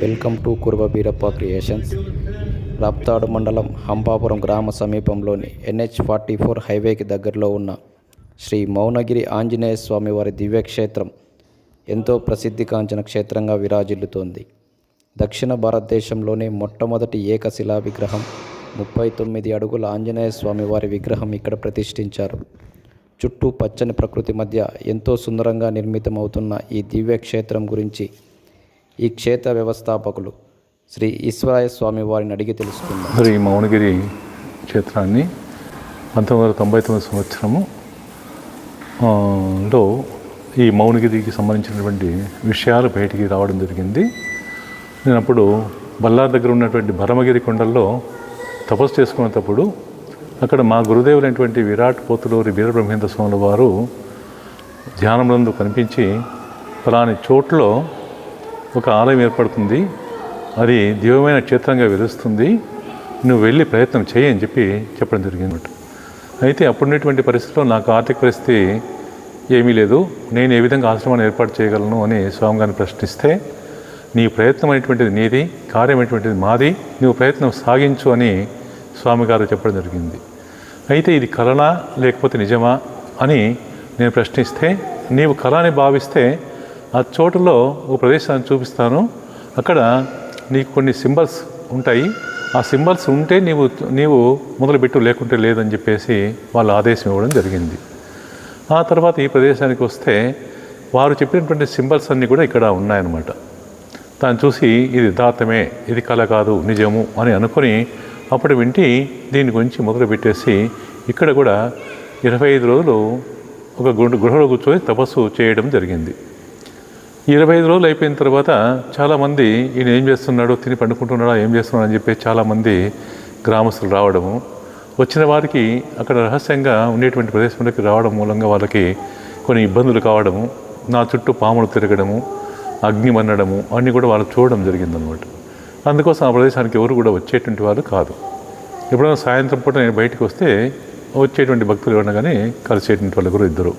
Welcome to Kurva Beerappa creations. Raptadu మండలం హంపాపురం గ్రామ సమీపంలోని ఎన్హెచ్ ఫార్టీ ఫోర్ హైవేకి దగ్గరలో ఉన్న శ్రీ మౌనగిరి ఆంజనేయ స్వామి వారి దివ్యక్షేత్రం ఎంతో ప్రసిద్ధిగాంచిన క్షేత్రంగా విరాజిల్లుతోంది. దక్షిణ భారతదేశంలోనే మొట్టమొదటి ఏకశిలా విగ్రహం ముప్పై తొమ్మిది అడుగుల ఆంజనేయ స్వామి వారి విగ్రహం ఇక్కడ ప్రతిష్ఠించారు. చుట్టూ పచ్చని ప్రకృతి మధ్య ఎంతో సుందరంగా నిర్మితమవుతున్న ఈ దివ్యక్షేత్రం గురించి ఈ క్షేత్ర వ్యవస్థాపకులు శ్రీ ఈశ్వరాయ స్వామి వారిని అడిగి తెలుసుకుందాం. ఈ మౌనగిరి క్షేత్రాన్ని పంతొమ్మిది వందల తొంభై తొమ్మిది సంవత్సరము లో ఈ మౌనగిరికి సంబంధించినటువంటి విషయాలు బయటికి రావడం జరిగింది. నేను అప్పుడు బల్లార్ దగ్గర ఉన్నటువంటి భరమగిరి కొండల్లో తపస్సు చేసుకునేటప్పుడు అక్కడ మా గురుదేవులైనటువంటి విరాట్ పోతులూరి వీరబ్రహ్మేంద్ర స్వాముల వారు ధ్యానంలో కనిపించి ఫలాని చోట్లో ఒక ఆలయం ఏర్పడుతుంది. అది దివ్యమైన క్షేత్రంగా వెలుస్తుంది నువ్వు వెళ్ళి ప్రయత్నం చేయి అని చెప్పి చెప్పడం జరిగింది అయితే అప్పుడున్నటువంటి పరిస్థితిలో నాకు ఆర్థిక పరిస్థితి ఏమీ లేదు. నేను ఏ విధంగా ఆశ్రమాన్ని ఏర్పాటు చేయగలను అని స్వామి గారిని ప్రశ్నిస్తే నీ ప్రయత్నం అనేటువంటిది నీది కార్యం అనేటువంటిది మాది నువ్వు ప్రయత్నం సాగించు అని స్వామి గారు చెప్పడం జరిగింది. అయితే ఇది కలనా లేకపోతే నిజమా అని నేను ప్రశ్నిస్తే నీవు కళ అని భావిస్తే ఆ చోటులో ఒక ప్రదేశాన్ని చూపిస్తాను. అక్కడ నీకు కొన్ని సింబల్స్ ఉంటాయి. ఆ సింబల్స్ ఉంటే నీవు నీవు మొదలుపెట్టు లేకుంటే లేదని చెప్పేసి వాళ్ళు ఆదేశం ఇవ్వడం జరిగింది. ఆ తర్వాత ఈ ప్రదేశానికి వస్తే వారు చెప్పినటువంటి సింబల్స్ అన్నీ కూడా ఇక్కడ ఉన్నాయన్నమాట. దాన్ని చూసి ఇది యథార్థమే ఇది కళ కాదు నిజము అని అనుకొని అప్పుడు వింటి దీని గురించి మొదలుపెట్టేసి ఇక్కడ కూడా ఇరవై ఐదు రోజులు ఒక గుండు గృహలో కూర్చొని తపస్సు చేయడం జరిగింది. ఇరవై ఐదు రోజులు అయిపోయిన తర్వాత చాలామంది ఈయన ఏం చేస్తున్నాడో తిని పండుకుంటున్నాడా ఏం చేస్తున్నాడు అని చెప్పి చాలామంది గ్రామస్తులు రావడము. వచ్చిన వారికి అక్కడ రహస్యంగా ఉండేటువంటి ప్రదేశంలోకి రావడం మూలంగా వాళ్ళకి కొన్ని ఇబ్బందులు కావడము నా చుట్టూ పాములు తిరగడము అగ్ని మన్నడము అన్నీ కూడా వాళ్ళు చూడడం జరిగిందనమాట అందుకోసం ఆ ప్రదేశానికి ఎవరు కూడా వచ్చేటువంటి వాళ్ళు కాదు. ఎప్పుడైనా సాయంత్రం పూట నేను బయటికి వస్తే వచ్చేటువంటి భక్తులు ఏమన్నా కానీ కలిసేటువంటి వాళ్ళు కూడా ఇద్దరు.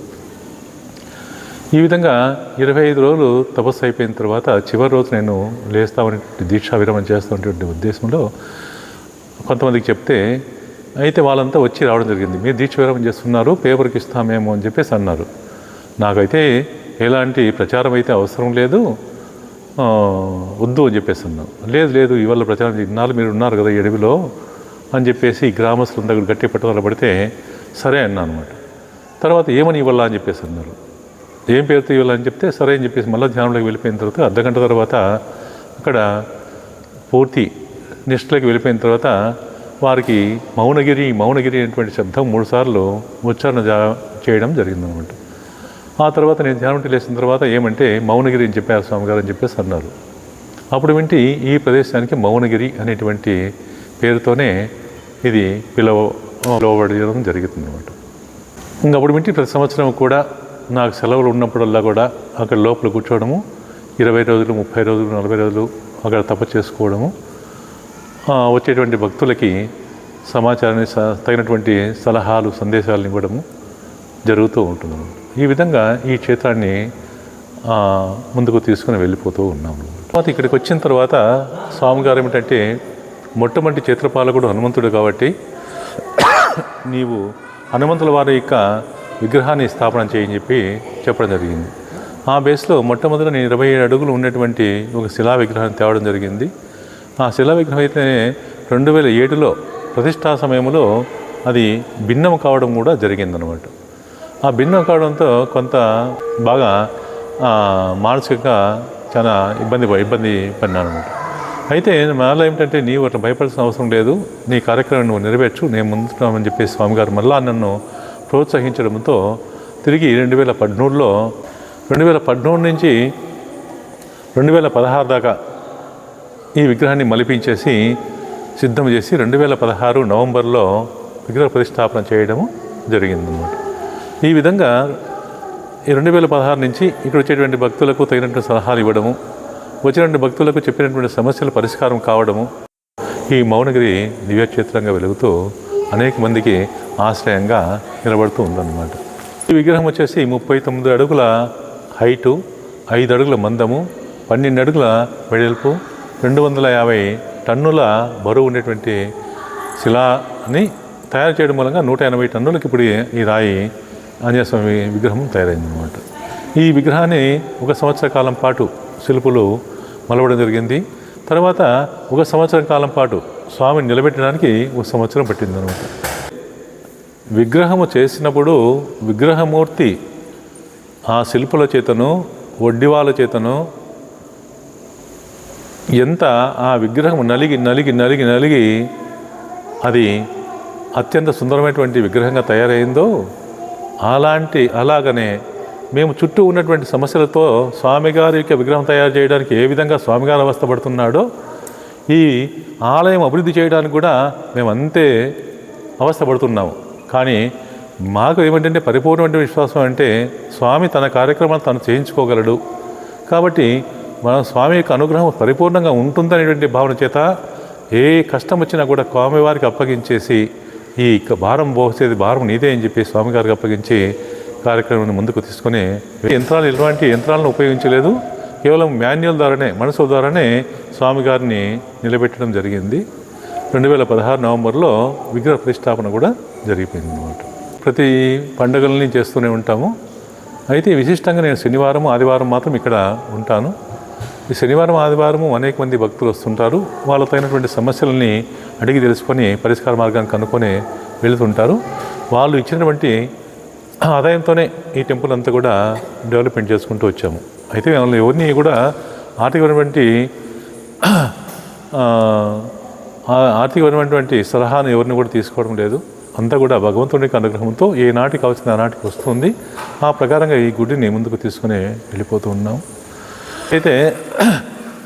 ఈ విధంగా ఇరవై ఐదు రోజులు తపస్సు అయిపోయిన తర్వాత చివరి రోజు నేను లేస్తామని దీక్షా విరమణ చేస్తున్నటువంటి ఉద్దేశంలో కొంతమందికి చెప్తే అయితే వాళ్ళంతా వచ్చి రావడం జరిగింది. మీరు దీక్ష విరమణ చేస్తున్నారు పేపర్కి ఇస్తామేమో అని చెప్పేసి అన్నారు. నాకైతే ఎలాంటి ప్రచారం అయితే అవసరం లేదు. వద్దు అని చెప్పేసి అన్నాను లేదు లేదు ఇవాళ ప్రచారం ఇన్నాళ్ళు మీరు ఉన్నారు కదా ఈ అడవిలో అని చెప్పేసి గ్రామస్తుల దగ్గర గట్టి పట్టుదల పడితే సరే అన్నా అనమాట తర్వాత ఏమని ఇవ్వాలా అని చెప్పేసి అన్నారు. ఏం పేరుతో ఇవ్వాలని చెప్తే సరే అని చెప్పేసి మళ్ళీ ధ్యానంలోకి వెళ్ళిపోయిన తర్వాత అర్ధగంట తర్వాత అక్కడ పూర్తి నిష్ఠలోకి వెళ్ళిపోయిన తర్వాత వారికి మౌనగిరి మౌనగిరి అనేటువంటి శబ్దం మూడుసార్లు ఉచ్చారణ జా- చేయడం జరిగిందనమాట. ఆ తర్వాత నేను ధ్యానం లేచిన తర్వాత ఏమంటే మౌనగిరి అని చెప్పారు స్వామిగారు అని చెప్పేసి అన్నారు. అప్పుడు వింటి ఈ ప్రదేశానికి మౌనగిరి అనేటువంటి పేరుతోనే ఇది పిలవ పిలువబడడం జరుగుతుంది అనమాట ఇంకా అప్పుడు వింటి ప్రతి సంవత్సరం కూడా నాకు సెలవులు ఉన్నప్పుడల్లా కూడా అక్కడ లోపల కూర్చోవడము ఇరవై రోజులు ముప్పై రోజులు నలభై రోజులు అక్కడ తప చేసుకోవడము. వచ్చేటువంటి భక్తులకి సమాచారాన్ని తగినటువంటి సలహాలు సందేశాలను ఇవ్వడము జరుగుతూ ఉంటుంది. ఈ విధంగా ఈ క్షేత్రాన్ని ముందుకు తీసుకుని వెళ్ళిపోతూ ఉన్నాము తర్వాత ఇక్కడికి వచ్చిన తర్వాత స్వామిగారు ఏమిటంటే మొట్టమొదటి క్షేత్రపాలకుడు హనుమంతుడు కాబట్టి నీవు హనుమంతుల వారి యొక్క విగ్రహాన్ని స్థాపన చేయని చెప్పి చెప్పడం జరిగింది. ఆ బేస్లో మొట్టమొదట నేను ఇరవై ఏడు అడుగులు ఉన్నటువంటి ఒక శిలా విగ్రహాన్ని తేవడం జరిగింది. ఆ శిలా విగ్రహం అయితే రెండు వేల ఏడులో ప్రతిష్టా సమయంలో అది భిన్నం కావడం కూడా జరిగిందనమాట ఆ భిన్నం కావడంతో కొంత బాగా మానసికంగా చాలా ఇబ్బంది ఇబ్బంది పడినానమాట అయితే మళ్ళీ ఏమిటంటే నీవు అట్లా భయపడాల్సిన అవసరం లేదు. నీ కార్యక్రమం నువ్వు నెరవేర్చు. నేను ముందున్నామని చెప్పి స్వామిగారు మళ్ళా నన్ను ప్రోత్సహించడంతో తిరిగి రెండు వేల పద్మూడులో రెండు వేల పదమూడు నుంచి రెండు వేల పదహారు దాకా ఈ విగ్రహాన్ని మలిపించేసి సిద్ధం చేసి రెండు వేల పదహారు నవంబర్లో విగ్రహ ప్రతిష్టాపన చేయడము జరిగిందన్నమాట. ఈ విధంగా ఈ రెండు వేల పదహారు నుంచి ఇక్కడ వచ్చేటువంటి భక్తులకు తగినటువంటి సలహాలు ఇవ్వడము వచ్చినటువంటి భక్తులకు చెప్పినటువంటి సమస్యల పరిష్కారం కావడము ఈ మౌనగిరి దివ్యక్షేత్రంగా వెలుగుతూ అనేక మందికి ఆశ్రయంగా నిలబడుతూ ఉందన్నమాట. ఈ విగ్రహం వచ్చేసి ముప్పై తొమ్మిది అడుగుల హైటు ఐదు అడుగుల మందము పన్నెండు అడుగుల వెడల్పు రెండు వందల యాభై టన్నుల బరువు ఉండేటువంటి శిలాని తయారు చేయడం మూలంగా నూట ఎనభై టన్నులకి ఇప్పుడు ఈ రాయి ఆంజనేయస్వామి విగ్రహం తయారైంది అనమాట ఈ విగ్రహాన్ని ఒక సంవత్సర కాలం పాటు శిల్పులు మలవడం జరిగింది. తర్వాత ఒక సంవత్సరం కాలం పాటు స్వామిని నిలబెట్టడానికి ఒక సంవత్సరం పట్టింది అనమాట విగ్రహము చేసినప్పుడు విగ్రహమూర్తి ఆ శిల్పుల చేతను వడ్డివాల చేతను ఎంత ఆ విగ్రహం నలిగి నలిగి నలిగి నలిగి అది అత్యంత సుందరమైనటువంటి విగ్రహంగా తయారైందో అలాంటి అలాగనే మేము చుట్టూ ఉన్నటువంటి సమస్యలతో స్వామిగారి యొక్క విగ్రహం తయారు చేయడానికి ఏ విధంగా స్వామిగారు అవస్థపడుతున్నాడో ఈ ఆలయం అభివృద్ధి చేయడానికి కూడా మేము అంతే అవస్థపడుతున్నాము. కానీ మాకు ఏమిటంటే పరిపూర్ణమైన విశ్వాసం అంటే స్వామి తన కార్యక్రమాలు తను చేయించుకోగలడు. కాబట్టి మన స్వామి యొక్క అనుగ్రహం పరిపూర్ణంగా ఉంటుందనేటువంటి భావన చేత ఏ కష్టం వచ్చినా కూడా స్వామివారికి అప్పగించేసి ఈ భారం పోసేది భారం నీదే అని చెప్పి స్వామిగారికి అప్పగించి కార్యక్రమాన్ని ముందుకు తీసుకొని యంత్రాలు ఇలాంటి యంత్రాలను ఉపయోగించలేదు. కేవలం మాన్యువల్ ద్వారానే మనసు ద్వారానే స్వామిగారిని నిలబెట్టడం జరిగింది. రెండు వేల పదహారు నవంబర్లో విగ్రహ ప్రతిష్టాపన కూడా జరిగిపోయింది అనమాట ప్రతి పండుగలని చేస్తూనే ఉంటాము. అయితే విశిష్టంగా నేను శనివారం ఆదివారం మాత్రం ఇక్కడ ఉంటాను. ఈ శనివారం ఆదివారము అనేక మంది భక్తులు వస్తుంటారు. వాళ్ళతో అయినటువంటి సమస్యలని అడిగి తెలుసుకొని పరిష్కార మార్గాన్ని కనుక్కొని వెళుతుంటారు. వాళ్ళు ఇచ్చినటువంటి ఆదాయంతోనే ఈ టెంపుల్ అంతా కూడా డెవలప్మెంట్ చేసుకుంటూ వచ్చాము. అయితే ఎవరిని కూడా ఆర్థికమైనటువంటి ఆర్థికపరమైనటువంటి సలహాను ఎవరిని కూడా తీసుకోవడం లేదు. అంతా కూడా భగవంతుని యొక్క అనుగ్రహంతో ఏ నాటికి కావాల్సిన ఆ నాటికి వస్తుంది. ఆ ప్రకారంగా ఈ గుడిని ముందుకు తీసుకుని వెళ్ళిపోతూ ఉన్నాం. అయితే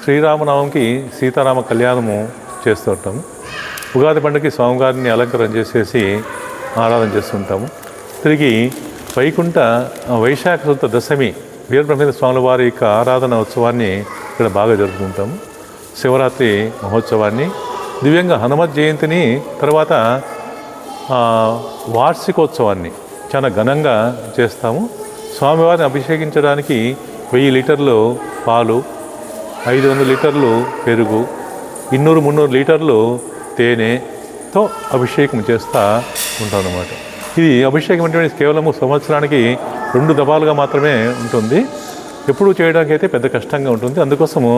శ్రీరామనవమికి సీతారామ కళ్యాణము చేస్తూ ఉంటాము. ఉగాది పండుగకి స్వామివారిని అలంకరణ చేసేసి ఆరాధన చేస్తుంటాము తిరిగి వైకుంఠ వైశాఖ శుద్ధ దశమి వీరబ్రహ్మేంద్ర స్వాముల వారి యొక్క ఆరాధన ఉత్సవాన్ని ఇక్కడ బాగా జరుపుకుంటాము. శివరాత్రి మహోత్సవాన్ని దివ్యంగా హనుమత్ జయంతిని తర్వాత వార్షికోత్సవాన్ని చాలా ఘనంగా చేస్తాము. స్వామివారిని అభిషేకించడానికి వెయ్యి లీటర్లు పాలు ఐదు వందల లీటర్లు పెరుగు ఇన్నూరు మున్నూరు లీటర్లు తేనెతో అభిషేకం చేస్తూ ఉంటాం అన్నమాట ఇది అభిషేకం అంటే కేవలము సంవత్సరానికి రెండు దఫాలుగా మాత్రమే ఉంటుంది. ఎప్పుడు చేయడానికి అయితే పెద్ద కష్టంగా ఉంటుంది. అందుకోసము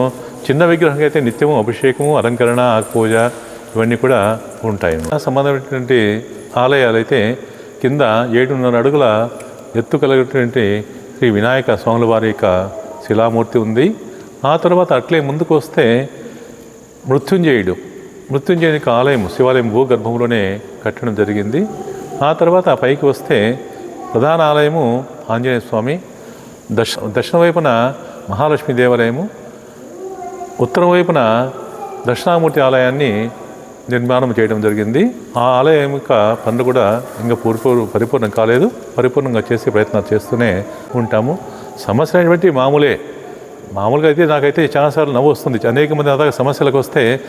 చిన్న విగ్రహం అయితే నిత్యము అభిషేకము అలంకరణ పూజ ఇవన్నీ కూడా ఉంటాయి. సంబంధమైనటువంటి ఆలయాలు అయితే కింద ఏడున్నర అడుగుల ఎత్తు కలిగినటువంటి శ్రీ వినాయక స్వాముల వారి యొక్క శిలామూర్తి ఉంది. ఆ తర్వాత అట్లే ముందుకు వస్తే మృత్యుంజయుడు మృత్యుంజయునికి ఆలయం శివాలయం భూగర్భంలోనే కట్టడం జరిగింది. ఆ తర్వాత ఆ పైకి వస్తే ప్రధాన ఆలయము ఆంజనేయ స్వామి దక్ష దక్షిణ వైపున మహాలక్ష్మి దేవాలయము ఉత్తరం వైపున దక్షిణామూర్తి ఆలయాన్ని నిర్మాణం చేయడం జరిగింది. ఆ ఆలయం యొక్క పనులు కూడా ఇంకా పూర్పూర్ పరిపూర్ణం కాలేదు. పరిపూర్ణంగా చేసే ప్రయత్నాలు చేస్తూనే ఉంటాము. సమస్య అనేటువంటి మామూలే. మామూలుగా అయితే నాకైతే చాలాసార్లు నవ్వు వస్తుంది. అనేక మంది అదాక సమస్యలకు వస్తే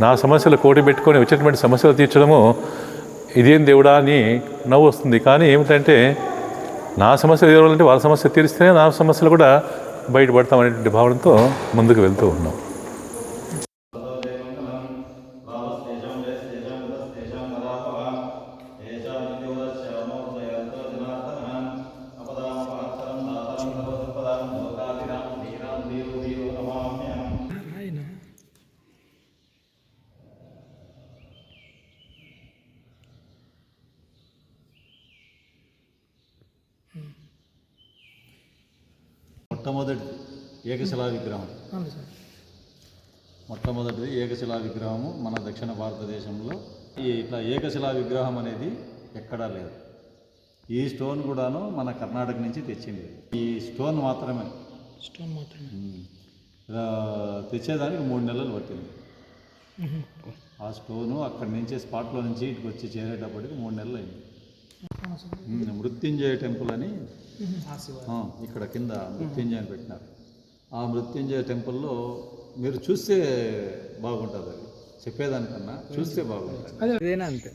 నా సమస్యలు కోటి పెట్టుకొని వచ్చినటువంటి సమస్యలు తీర్చడము ఇదేం దేవుడా అని నవ్వు వస్తుంది. కానీ ఏమిటంటే నా సమస్యలు ఎదురవాలంటే వాళ్ళ సమస్య తీరిస్తేనే నా సమస్యలు కూడా బయటపడతామనేటువంటి భావనతో ముందుకు వెళ్తూ ఉన్నాం మొట్టమొదటి ఏకశిలా విగ్రహం మొట్టమొదటిది ఏకశిలా విగ్రహము మన దక్షిణ భారతదేశంలో. ఈ ఇట్లా ఏకశిలా విగ్రహం అనేది ఎక్కడా లేదు. ఈ స్టోన్ కూడాను మన కర్ణాటక నుంచి తెచ్చింది. ఈ స్టోన్ మాత్రమే. స్టోన్ మాత్రమే. తెచ్చేదానికి మూడు నెలలు పట్టింది. ఆ స్టోను అక్కడి నుంచి స్పాట్లో నుంచి ఇటుకు వచ్చి చేరేటప్పటికి మూడు నెలలు అయింది మృత్యుంజయ టెంపుల్ అని ఇక్కడ కింద మృత్యుంజయ అని పెట్టినారు. ఆ మృత్యుంజయ టెంపుల్లో మీరు చూస్తే బాగుంటుంది అది. చెప్పేదానికన్నా చూస్తే బాగుంటుంది. అదే. ఇదేనా అంతే?